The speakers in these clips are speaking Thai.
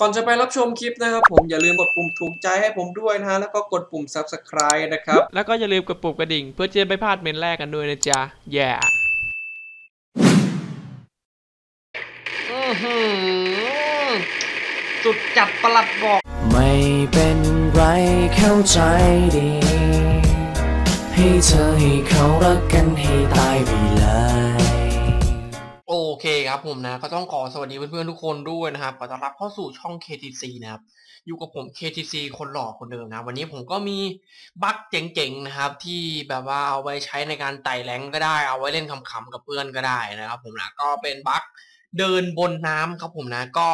ก่อนจะไปรับชมคลิปนะครับผมอย่าลืมกดปุ่มถูกใจให้ผมด้วยนะฮะแล้วก็กดปุ่ม subscribe นะครับ แล้วก็อย่าลืมกดปุ่มกระดิ่ง เพื่อจะไม่พลาดเมนแรกกันด้วยนะจ๊ะ แย่อื้อหือสุดจัดประหลัดบอก ไม่เป็นไรเข้าใจดี ให้เธอให้เขารักกันให้ตายไปเลยโอเครับผมนะก็ต้องขอสวัสดีเพื่อนๆทุกคนด้วยนะครับขอต้อนรับเข้าสู่ช่อง KTC นะครับอยู่กับผม KTC คนหล่อคนเดิมนะ วันนี้ผมก็มีบั๊กเจ๋งๆนะครับ ที่แบบว่าเอาไว้ใช้ในการไต่แรงก็ได้ เอาไว้เล่นขำๆกับเพื่อนก็ได้นะครับ ผมนะก็เป็นบั๊กเดินบนน้ำครับผมนะก็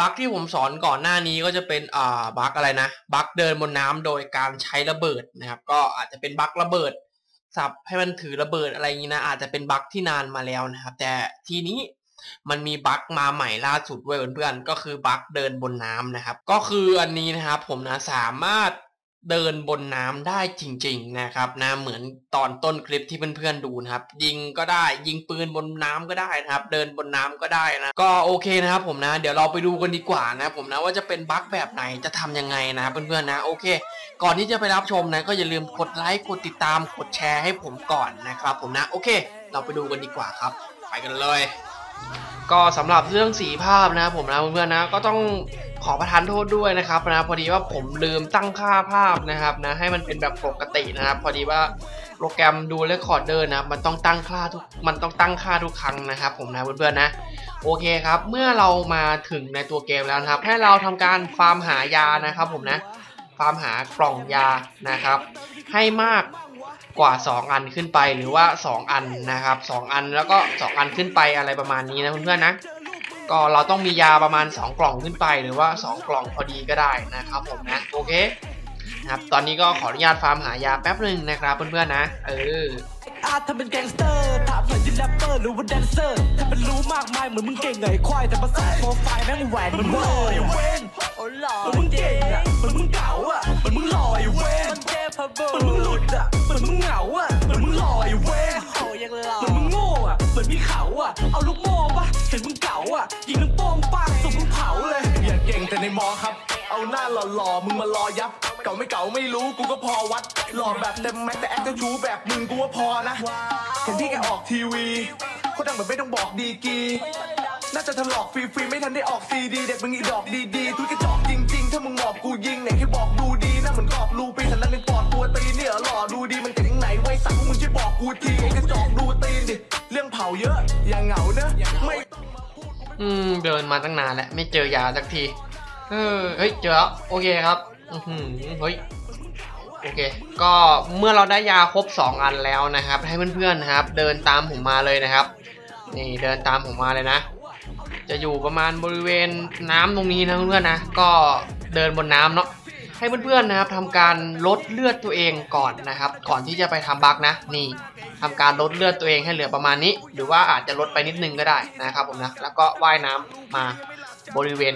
บั๊กที่ผมสอนก่อนหน้านี้ก็จะเป็นอ่าบั๊กอะไรนะบั๊กเดินบนน้ำโดยการใช้ระเบิดนะครับ ก็อาจจะเป็นบั๊กระเบิดสับให้มันถือระเบิดอะไรอย่างนี้นะอาจจะเป็นบั๊กที่นานมาแล้วนะครับ แต่ทีนี้ มันมีบั๊กมาใหม่ล่าสุดเว้ยเพื่อนๆก็คือบั๊กเดินบนน้ำนะครับ ก็คืออันนี้นะครับผมนะสามารถเดินบนน้ำได้จริง ๆนะครับนะเหมือนตอนต้นคลิปที่เพื่อนๆดูนะครับ ยิงก็ได้ยิงปืนบนน้ำก็ได้นะครับ เดินบนน้ำก็ได้นะก็โอเคนะครับผมนะเดี๋ยวเราไปดูกันดีกว่านะผมนะว่าจะเป็นบั๊กแบบไหนจะทำยังไงนะเพื่อนๆนะโอเค ก่อนที่จะไปรับชมนะก็อย่าลืมกดไลค์กดติดตามกดแชร์ให้ผมก่อนนะครับผมนะโอเค เราไปดูกันดีกว่าครับ ไปกันเลย ก็สำหรับเรื่องสีภาพนะผมนะเพื่อนๆนะก็ต้องขอประทานโทษด้วยนะครับนะพอดีว่าผมลืมตั้งค่าภาพนะครับนะให้มันเป็นแบบปกตินะครับ พอดีว่าโปรแกรมดูเรคคอร์ดเดอร์นะมันต้องตั้งค่าทุกมันต้องตั้งค่าทุกครั้งนะครับ ผมนะเพื่อนๆนะโอเคครับ เมื่อเรามาถึงในตัวเกมแล้วนะครับ ให้เราทำการฟาร์มหายานะครับ ผมนะฟาร์มหากล่องยานะครับ ให้มาก กว่า 2 อันขึ้นไปหรือว่า 2 อันนะครับ 2 อันแล้วก็ 2 อันขึ้นไปอะไรประมาณนี้นะเพื่อนๆนะก็เราต้องมียาประมาณ 2 กล่องขึ้นไปหรือว่า 2 กล่องพอดีก็ได้นะครับผมนะโอเคนะครับตอนนี้ก็ขออนุญาตฟาร์มหายาแป๊บหนึ่งนะครับเพื่อนๆนะเอออาจทำเป็นแก๊งสเตอร์ถามหน่อยยินแรปเปอร์หรือว่าแดนเซอร์ถ้าเป็นรู้มากมายเหมือนมึงเก่งไงควายแต่ภาษาโปรไฟล์แม่งแหวนเหมือนมึงหล่ออยู่เว้นโอ้หล่อเหมือนมึงเก่งอะเหมือนมึงเก๋าอะเหมือนมึงหล่ออยู่เว้นมันเทพบุเหมือน ยิงลูกโป่งปังสุกมึงเผาเลย อย่าเก่งแต่ในมอครับ เอาหน้าหล่อๆมึงมารอยับ เก่าไม่เก่าไม่รู้กูก็พอวัด หล่อแบบเต็มแม็กแต่แอคเจ้าชู้แบบมึงกูว่าพอนะเห็นพี่แกออกทีวีเขาดังแบบไม่ต้องบอกดีกีน่าจะถลอกฟรีๆไม่ทันได้ออกซีดีเด็กมึงอีดอกดีๆทุยกระจอกจริงๆ ถ้ามึงหมอบกูยิงไหนแค่บอกดูดีนะเหมือนกรอบรูปีสันแล้วในปอดตัวตีเนี่ยหล่อดูดีมันเก่งไหนไว้สักมึงช่วยบอกกูทีไอ้กระจอกดูตีนดิเรื่องเผาเยอะ อย่าเหงาเนอะไม่ อืมเดินมาตั้งนานแล้วไม่เจอยาสักที เออเฮ้ยเจอแล้วโอเคครับอือหือเฮ้ยโอเค ก็เมื่อเราได้ยาครบ 2 อันแล้วนะครับ ให้เพื่อนๆนะครับ เดินตามผมมาเลยนะครับ นี่เดินตามผมมาเลยนะ จะอยู่ประมาณบริเวณน้ำตรงนี้นะเพื่อนๆนะ ก็เดินบนน้ำเนาะ ให้เพื่อนๆนะครับทำการลดเลือดตัวเองก่อนนะครับ ก่อนที่จะไปทำบักนะนี่ทำการลดเลือดตัวเองให้เหลือประมาณนี้ หรือว่าอาจจะลดไปนิดนึงก็ได้นะครับผมนะแล้วก็ว่ายน้ำมาบริเวณ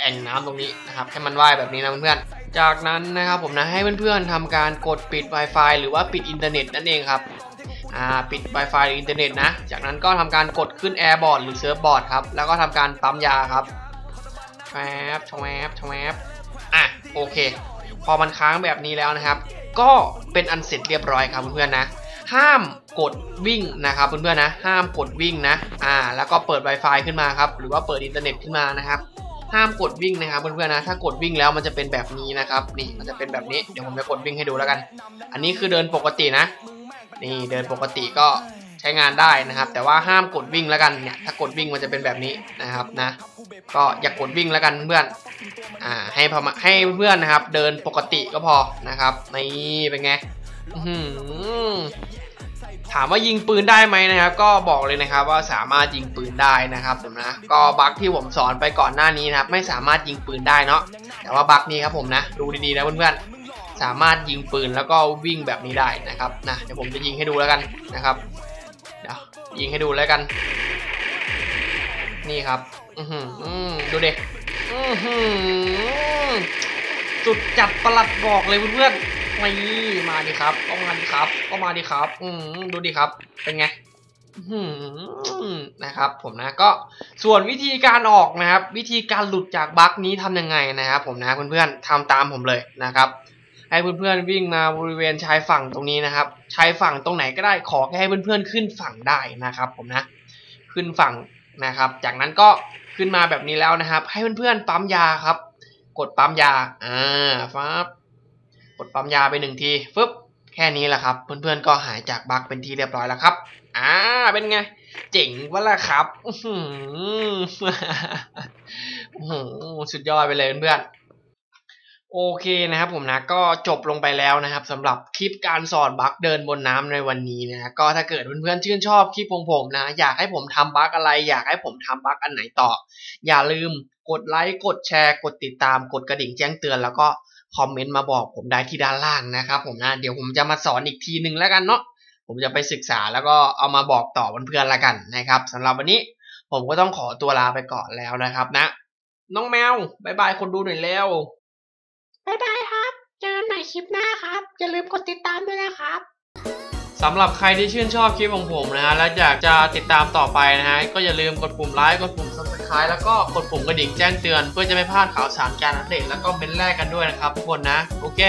แอ่งน้ำตรงนี้นะครับให้มันว่ายแบบนี้นะเพื่อนๆจากนั้นนะครับผมนะให้เพื่อนๆทำการกดปิด Wi-Fi หรือว่าปิดอินเทอร์เน็ตนั่นเองครับอ่าปิด Wi-Fi หรืออินเทอร์เน็ตนะ จากนั้นก็ทำการกดขึ้น Airbord หรือ Surfboard ครับแล้วก็ทำการปั๊มยาครับแชบชแวบชแวบ อะโอเค พอมันค้างแบบนี้แล้วนะครับ ก็เป็นอันเสร็จเรียบร้อยครับเพื่อนๆนะ ห้ามกดวิ่งนะครับเพื่อนๆนะ ห้ามกดวิ่งนะ อ่า แล้วก็เปิด Wi-Fi ขึ้นมาครับ หรือว่าเปิดอินเทอร์เน็ตขึ้นมานะครับ ห้ามกดวิ่งนะครับเพื่อนๆนะ ถ้ากดวิ่งแล้วมันจะเป็นแบบนี้นะครับ นี่มันจะเป็นแบบนี้ เดี๋ยวผมจะกดวิ่งให้ดูแล้วกัน อันนี้คือเดินปกตินะ นี่เดินปกติก็ ใช้งานได้นะครับ แต่ว่าห้ามกดวิ่งแล้วกันเนี่ยถ้ากดวิ่งมันจะเป็นแบบนี้นะครับนะ ก็อย่ากกดวิ่งแล้วกันเพื่อนอ่าให้พมาให้เพื่อนนะครับ เดินปกติก็พอนะครับนี่เป็นไงถามว่ายิงปืนได้ไหมนะครับ ก็บอกเลยนะครับว่าสามารถยิงปืนได้นะครับผมนะก็บั๊กที่ผมสอนไปก่อนหน้านี้นะครับ ไม่สามารถยิงปืนได้เนาะแต่ว่าบั๊กนี้ครับผมนะดูดีๆนะเพื่อนๆสามารถยิงปืนแล้วก็วิ่งแบบนี้ได้นะครับนะเดี๋ยวผมจะยิงให้ดูแล้วกันนะครับ เดี๋ยวยิงให้ดูแล้วกัน นี่ครับ อือหืออือดูเด็กสุดจัดประหลัดบอกเลยเพื่อนๆนี่มาดิครับก็มาดิครับก็มาดิครับ อืมดูดิครับ เป็นไงนะครับผมนะก็ส่วนวิธีการออกนะครับ วิธีการหลุดจากบั๊กนี้ทำยังไงนะครับ ผมนะเพื่อนๆทำตามผมเลยนะครับ ให้เพื่อนๆวิ่งมาบริเวณชายฝั่งตรงนี้นะครับ ชายฝั่งตรงไหนก็ได้ขอแค่ให้เพื่อนๆขึ้นฝั่งได้นะครับ ผมนะ ขึ้นฝั่งนะครับ จากนั้นก็ขึ้นมาแบบนี้แล้วนะครับ ให้เพื่อนๆปั๊มยาครับ กดปั๊มยาอ่าฟับกดปั๊มยาไปหนึ่งทีฟึบแค่นี้แหละครับ เพื่อนๆก็หายจากบั๊กเป็นที่เรียบร้อยแล้วครับ อ่า เป็นไง เจ๋งวะล่ะครับ อื้อหือโอ้โหสุดยอดไปเลยเพื่อนๆ โอเคนะครับผมนะก็จบลงไปแล้วนะครับสำหรับคลิปการสอนบั๊กเดินบนน้ำในวันนี้นะก็ถ้าเกิดเพื่อนๆชื่นชอบคลิปของผมนะ อยากให้ผมทำบั๊กอะไร อยากให้ผมทำบั๊กอันไหนต่อ อย่าลืมกดไลค์กดแชร์ กดติดตาม กดกระดิ่งแจ้งเตือนแล้วก็คอมเมนต์มาบอกผมได้ที่ด้านล่างนะครับผมนะเดี๋ยวผมจะมาสอนอีกทีหนึ่งแล้วกันเนาะผมจะไปศึกษาแล้วก็เอามาบอกต่อเพื่อนๆละกันนะครับสำหรับวันนี้ผมก็ต้องขอตัวลาไปก่อนแล้วนะครับนะ น้องแมวบายบายคนดูหน่อยแล้ว บ๊ายบายครับ เจอกันใหม่คลิปหน้าครับ อย่าลืมกดติดตามด้วยนะครับสำหรับใครที่ชื่นชอบคลิปของผมนะฮะและอยากจะติดตามต่อไปนะฮะก็อย่าลืมกดปุ่มไลค์กดปุ่ม subscribe แล้วก็กดปุ่มกระดิ่งแจ้งเตือน เพื่อจะไม่พลาดข่าวสารการอัปเดตแล้วก็เมนแรกกันด้วยนะครับทุกคนนะ โอเค